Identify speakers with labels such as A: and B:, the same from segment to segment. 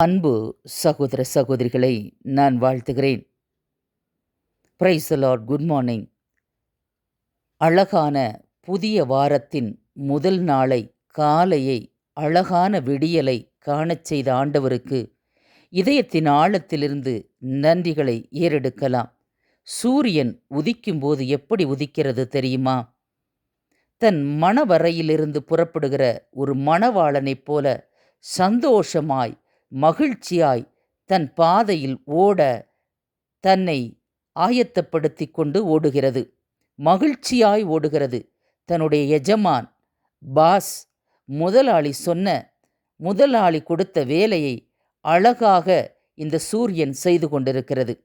A: அன்பு சகோதர சகோதரிகளை நான் வாழ்த்துகிறேன். பிரைஸ் லார்ட் குட் மார்னிங் அழகான புதிய வாரத்தின் முதல் நாளை காலையை அழகான விடியலை காணச் செய்த ஆண்டவருக்கு இதயத்தின் ஆழத்திலிருந்து நன்றிகளை ஏறெடுக்கலாம். சூரியன் உதிக்கும்போது எப்படி உதிக்கிறது தெரியுமா? தன் மணவரையிலிருந்து புறப்படுகிற ஒரு மணவாளனைப் போல சந்தோஷமாய் மகிழ்ச்சியாய் தன் பாதையில் ஓட தன்னை ஆயத்தப்படுத்தி கொண்டு ஓடுகிறது. மகிழ்ச்சியாய் ஓடுகிறது. தன்னுடைய எஜமான் பாஸ் முதலாளி சொன்ன முதலாளி கொடுத்த வேலையை அழகாக இந்த சூரியன் செய்து கொண்டிருக்கிறது.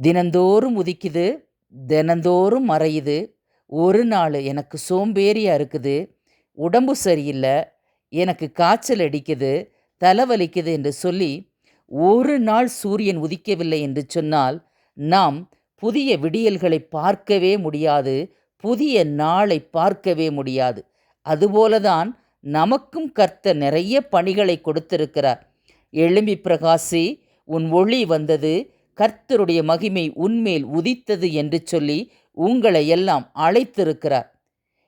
A: தினந்தோறும் உதிக்குது தினந்தோறும் மறையுது. ஒரு நாள் எனக்கு சோம்பேறியாக இருக்குது. உடம்பு சரியில்லை. எனக்கு காய்ச்சல் அடிக்குது. தலைவலிக்குது என்று சொல்லி ஒரு நாள் சூரியன் உதிக்கவில்லை என்று சொன்னால் நாம் புதிய விடியல்களை பார்க்கவே முடியாது புதிய நாளை பார்க்கவே முடியாது. அதுபோலதான் நமக்கும் கர்த்தர் நிறைய பணிகளை கொடுத்திருக்கிறார். எழும்பி பிரகாசி உன் ஒளி வந்தது கர்த்தருடைய மகிமை உன்மேல் உதித்தது என்று சொல்லி உங்களை எல்லாம் அழைத்திருக்கிறார்.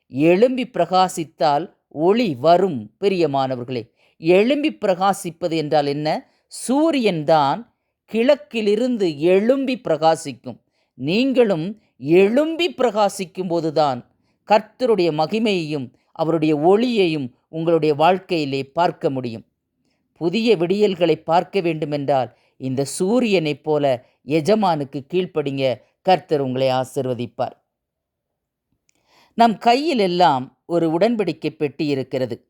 A: எழும்பி பிரகாசித்தால் ஒளி வரும் பிரியமானவர்களே. எழும்பி பிரகாசிப்பது என்றால் என்ன? சூரியன்தான் கிழக்கிலிருந்து எழும்பி பிரகாசிக்கும். நீங்களும் எழும்பி பிரகாசிக்கும் போதுதான் கர்த்தருடைய மகிமையையும் அவருடைய ஒளியையும் உங்களுடைய வாழ்க்கையிலே பார்க்க முடியும். புதிய விடியல்களை பார்க்க வேண்டுமென்றால் இந்த சூரியனைப் போல எஜமானுக்கு கீழ்ப்படிங்க கர்த்தர் உங்களை ஆசிர்வதிப்பார். நம் கையிலெல்லாம் ஒரு உடன்படிக்கை பெட்டி இருக்கிறது.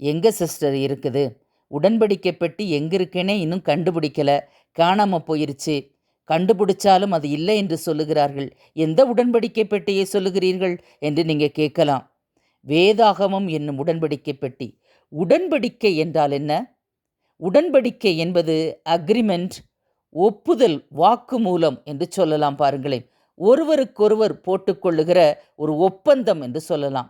A: எங்கே சிஸ்டர் இருக்குது? உடன்படிக்கை பெட்டி எங்கே இருக்குன்னே இன்னும் கண்டுபிடிக்கல. காணாமல் போயிருச்சு. கண்டுபிடிச்சாலும் அது இல்லை என்று சொல்லுகிறார்கள். எந்த உடன்படிக்கை பெட்டியை சொல்லுகிறீர்கள் என்று நீங்கள் கேட்கலாம். வேதாகமம் என்னும் உடன்படிக்கை பெட்டி உடன்படிக்கை என்றால் என்ன? உடன்படிக்கை என்பது அக்ரிமெண்ட் ஒப்புதல் வாக்குமூலம் என்று சொல்லலாம் பாருங்களேன். ஒருவருக்கொருவர் போட்டுக்கொள்ளுகிற ஒரு ஒப்பந்தம் என்று சொல்லலாம்.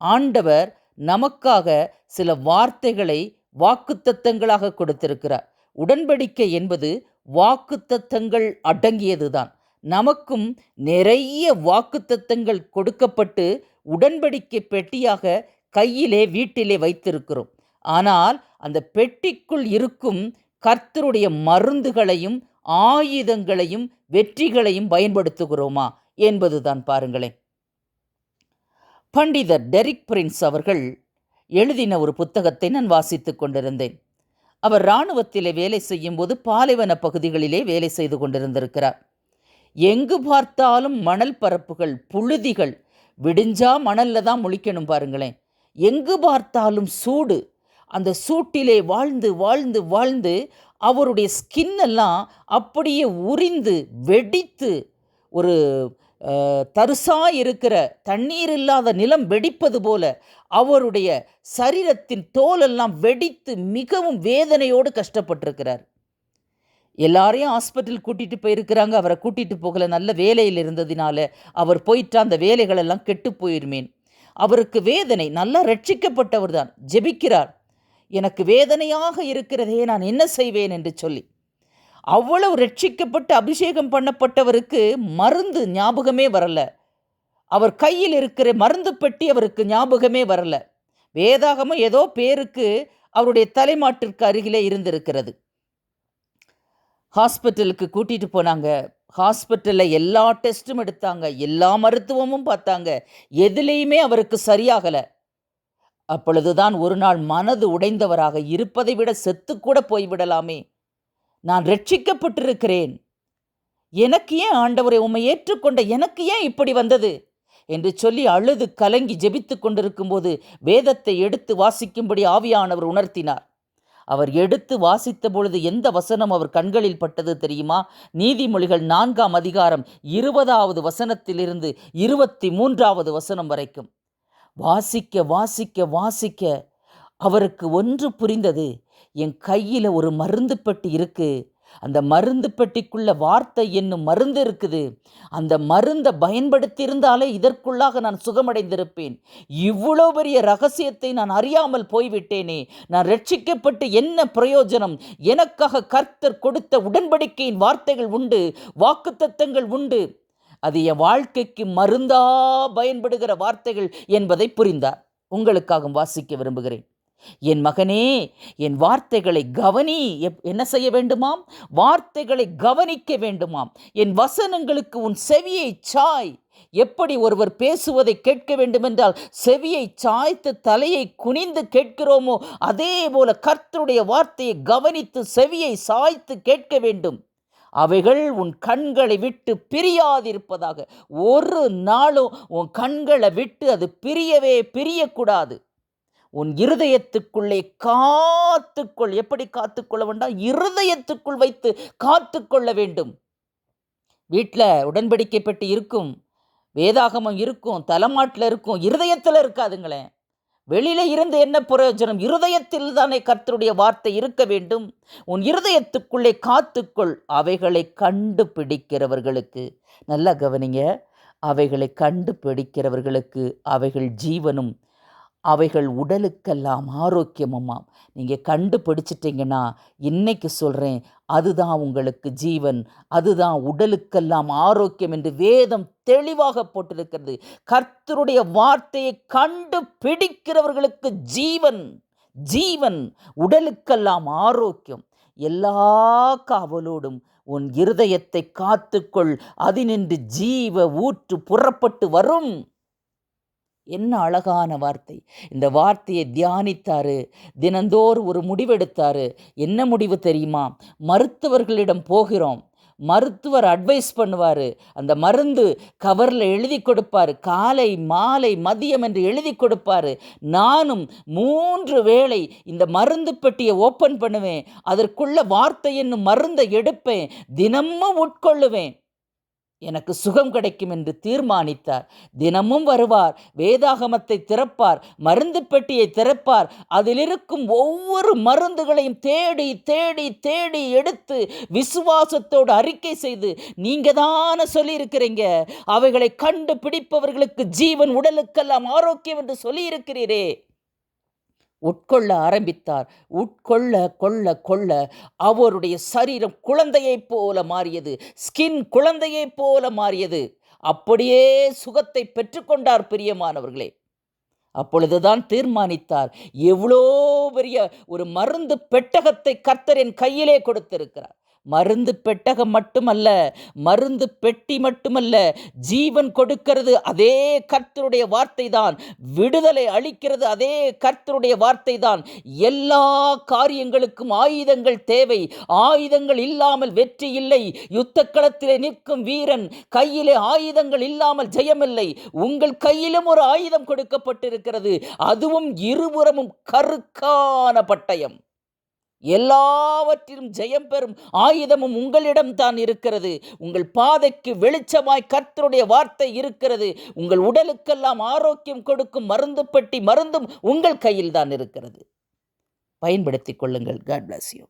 A: ஆண்டவர் நமக்காக சில வார்த்தைகளை வாக்குத்தத்தங்களாக கொடுத்திருக்கிறார். உடன்படிக்கை என்பது வாக்குத்தத்தங்கள் அடங்கியதுதான். நமக்கும் நிறைய வாக்குத்தத்தங்கள் கொடுக்கப்பட்டு உடன்படிக்கை பெட்டியாக கையிலே வீட்டிலே வைத்திருக்கிறோம். ஆனால் அந்த பெட்டிக்குள் இருக்கும் கர்த்தருடைய மருந்துகளையும் ஆயுதங்களையும் வெற்றிகளையும் பயன்படுத்துகிறோமா என்பதுதான் பாருங்களேன். பண்டிதர் டெரிக் பிரின்ஸ் அவர்கள் எழுதின ஒரு புத்தகத்தை நான் வாசித்து கொண்டிருந்தேன். அவர் இராணுவத்திலே வேலை செய்யும்போது பாலைவன பகுதிகளிலே வேலை செய்து கொண்டிருந்திருக்கிறார். எங்கு பார்த்தாலும் மணல் பரப்புகள் புழுதிகள் விடிஞ்சா மணல்ல தான் முழிக்கணும் பாருங்களேன். எங்கு பார்த்தாலும் சூடு. அந்த சூட்டிலே வாழ்ந்து வாழ்ந்து வாழ்ந்து அவருடைய ஸ்கின் எல்லாம் அப்படியே உரிந்து வெடித்து ஒரு தருசாக இருக்கிற தண்ணீர் இல்லாத நிலம் வெடிப்பது போல அவருடைய சரீரத்தின் தோலெல்லாம் வெடித்து மிகவும் வேதனையோடு கஷ்டப்பட்டிருக்கிறார். எல்லாரையும் ஹாஸ்பிட்டல் கூட்டிகிட்டு போயிருக்கிறாங்க. அவரை கூட்டிகிட்டு போகல. நல்ல வேலையில் இருந்ததினால அவர் போயிட்டா அந்த வேலைகளெல்லாம் கெட்டு போயிருமேன். அவருக்கு வேதனை. நல்லா ரட்சிக்கப்பட்டவர் தான் ஜெபிக்கிறார். எனக்கு வேதனையாக இருக்கிறதே நான் என்ன செய்வேன் என்று சொல்லி. அவ்வளவு ரட்சிக்கப்பட்டு அபிஷேகம் பண்ணப்பட்டவருக்கு மருந்து ஞாபகமே வரல. அவர் கையில் இருக்கிற மருந்து பெட்டி அவருக்கு ஞாபகமே வரல. வேதாகமும் ஏதோ பேருக்கு அவருடைய தலைமாட்டிற்கு அருகிலே இருந்திருக்கிறது. ஹாஸ்பிட்டலுக்கு கூட்டிகிட்டு போனாங்க. ஹாஸ்பிட்டலில் எல்லா டெஸ்ட்டும் எடுத்தாங்க. எல்லா மருத்துவமும் பார்த்தாங்க. எதுலேயுமே அவருக்கு சரியாகலை. அப்பொழுதுதான் ஒரு நாள் மனது உடைந்தவராக இருப்பதை விட செத்துக்கூட போய்விடலாமே. நான் ரட்சிக்கப்பட்டிருக்கிறேன். எனக்கு ஏன் ஆண்டவரை உம்மை ஏற்றுக்கொண்ட எனக்கு ஏன் இப்படி வந்தது? என்று சொல்லி அழுது கலங்கி ஜெபித்து கொண்டிருக்கும்போது வேதத்தை எடுத்து வாசிக்கும்படி ஆவியானவர் உணர்த்தினார். அவர் எடுத்து வாசித்த பொழுது எந்த வசனம் அவர் கண்களில் பட்டது தெரியுமா? நீதிமொழிகள் நான்காம் அதிகாரம் இருபதாவது வசனத்திலிருந்து இருபத்தி மூன்றாவது வசனம் வரைக்கும். வாசிக்க வாசிக்க வாசிக்க அவருக்கு ஒன்று புரிந்தது என் கையில் ஒரு மருந்து பெட்டி இருக்கு. அந்த மருந்து பெட்டிக்குள்ள வார்த்தை என்னும் மருந்து இருக்குது. அந்த மருந்தை பயன்படுத்தியிருந்தாலே இதற்குள்ளாக நான் சுகமடைந்திருப்பேன். இவ்வளோ பெரிய ரகசியத்தை நான் அறியாமல் போய்விட்டேனே. நான் ரட்சிக்கப்பட்டு என்ன பிரயோஜனம்? எனக்காக கர்த்தர் கொடுத்த உடன்படிக்கையின் வார்த்தைகள் உண்டு வாக்குத்தத்தங்கள் உண்டு. அது என் வாழ்க்கைக்கு மருந்தா பயன்படுகிற வார்த்தைகள் என்பதை புரிந்தார். உங்களுக்காக வாசிக்க விரும்புகிறேன். என் மகனே என் வார்த்தைகளை கவனி. எப்- என்ன செய்ய வேண்டுமாம்? வார்த்தைகளை கவனிக்க வேண்டுமாம். என் வசனங்களுக்கு உன் செவியை சாய். எப்படி ஒருவர் பேசுவதை கேட்க வேண்டுமென்றால் செவியை சாய்த்து தலையை குனிந்து கேட்கிறோமோ அதே போல கர்த்தருடைய வார்த்தையை கவனித்து செவியை சாய்த்து கேட்க வேண்டும். அவைகள் உன் கண்களை விட்டு பிரியாதிருப்பதாக. ஒரு நாளும் உன் கண்களை விட்டு அது பிரியவே பிரியக்கூடாது. உன் இருதயத்துக்குள்ளே காத்துக்கொள். எப்படி காத்துக்கொள்ள வேண்டாம் இருதயத்துக்குள் வைத்து காத்துக்கொள்ள வேண்டும். வீட்டில் உடன்படிக்கை பெட்டி இருக்கும். வேதாகமம் இருக்கும். தலைமாட்டில் இருக்கும். இருதயத்தில் இருக்காதுங்களேன் வெளியில இருந்து என்ன பிரயோஜனம்? இருதயத்தில் தானே கர்த்தருடைய வார்த்தை இருக்க வேண்டும். உன் இருதயத்துக்குள்ளே காத்துக்கொள். அவைகளை கண்டுபிடிக்கிறவர்களுக்கு. நல்லா கவனிங்க. அவைகளை கண்டுபிடிக்கிறவர்களுக்கு அவைகள் ஜீவனும் அவைகள் உடலுக்கெல்லாம் ஆரோக்கியமுமாம். நீங்கள் கண்டுபிடிச்சிட்டிங்கன்னா இன்னைக்கு சொல்கிறேன் அதுதான் உங்களுக்கு ஜீவன் அதுதான் உடலுக்கெல்லாம் ஆரோக்கியம் என்று வேதம் தெளிவாக போட்டிருக்கிறது. கர்த்தருடைய வார்த்தையை கண்டுபிடிக்கிறவர்களுக்கு ஜீவன் ஜீவன் உடலுக்கெல்லாம் ஆரோக்கியம். எல்லா காவலோடும் உன் இருதயத்தை காத்துக்கொள் அதினின்று ஜீவ ஊற்று புறப்பட்டு வரும். என்ன அழகான வார்த்தை. இந்த வார்த்தையை தியானித்தாரு. தினந்தோறும் ஒரு முடிவெடுத்தாரு. என்ன முடிவு தெரியுமா? மருத்துவர்களிடம் போகிறோம். மருத்துவர் அட்வைஸ் பண்ணுவார். அந்த மருந்து கவரில் எழுதி கொடுப்பார். காலை மாலை மதியம் என்று எழுதி கொடுப்பார். நானும் மூன்று வேளை இந்த மருந்து பெட்டியை ஓப்பன் பண்ணுவேன். அதற்குள்ள வார்த்தை என்னும் மருந்தை எடுப்பேன். தினமும் உட்கொள்ளுவேன். எனக்கு சுகம் கிடைக்கும் என்று தீர்மானித்தார். தினமும் வருவார் வேதாகமத்தை திறப்பார் மருந்து பெட்டியை திறப்பார். அதில் இருக்கும் ஒவ்வொரு மருந்துகளையும் தேடி தேடி தேடி எடுத்து விசுவாசத்தோடு அறிக்கை செய்து நீங்க தானே சொல்லியிருக்கிறீங்க. அவைகளை கண்டுபிடிப்பவர்களுக்கு ஜீவன் உடலுக்கெல்லாம் ஆரோக்கியம் என்று சொல்லியிருக்கிறீரே. உட்கொள்ள ஆரம்பித்தார். உட்கொள்ள கொள்ள கொள்ள. அவருடைய சரீரம் குழந்தையைப் போல மாறியது. ஸ்கின் குழந்தையைப் போல மாறியது. அப்படியே சுகத்தை பெற்றுக்கொண்டார் பிரியமானவர்களே. அப்பொழுதுதான் தீர்மானித்தார். எவ்வளோ பெரிய ஒரு மருந்து பெட்டகத்தை கர்த்தரின் கையிலே கொடுத்திருக்கிறார். மருந்து பெட்டகம் மட்டுமல்ல மருந்து பெட்டி மட்டுமல்ல ஜீவன் கொடுக்கிறது அதே கர்த்தருடைய வார்த்தை தான் விடுதலை அளிக்கிறது அதே கர்த்தருடைய வார்த்தை தான் எல்லா காரியங்களுக்கும் ஆயுதங்கள் தேவை. ஆயுதங்கள் இல்லாமல் வெற்றி இல்லை. யுத்த களத்திலே நிற்கும் வீரன் கையிலே ஆயுதங்கள் இல்லாமல் ஜெயமில்லை. உங்கள் கையிலும் ஒரு ஆயுதம் கொடுக்கப்பட்டிருக்கிறது. அதுவும் இருபுறமும் கருக்கான பட்டயம். எல்லாவற்றிலும் ஜெயம் பெறும் ஆயுதமும் உங்களிடம் தான் இருக்கிறது. உங்கள் பாதைக்கு வெளிச்சமாய் கர்த்தருடைய வார்த்தை இருக்கிறது. உங்கள் உடலுக்கெல்லாம் ஆரோக்கியம் கொடுக்கும் மருந்து பெட்டி மருந்தும் உங்கள் கையில் தான் இருக்கிறது. பயன்படுத்திக் கொள்ளுங்கள். God bless you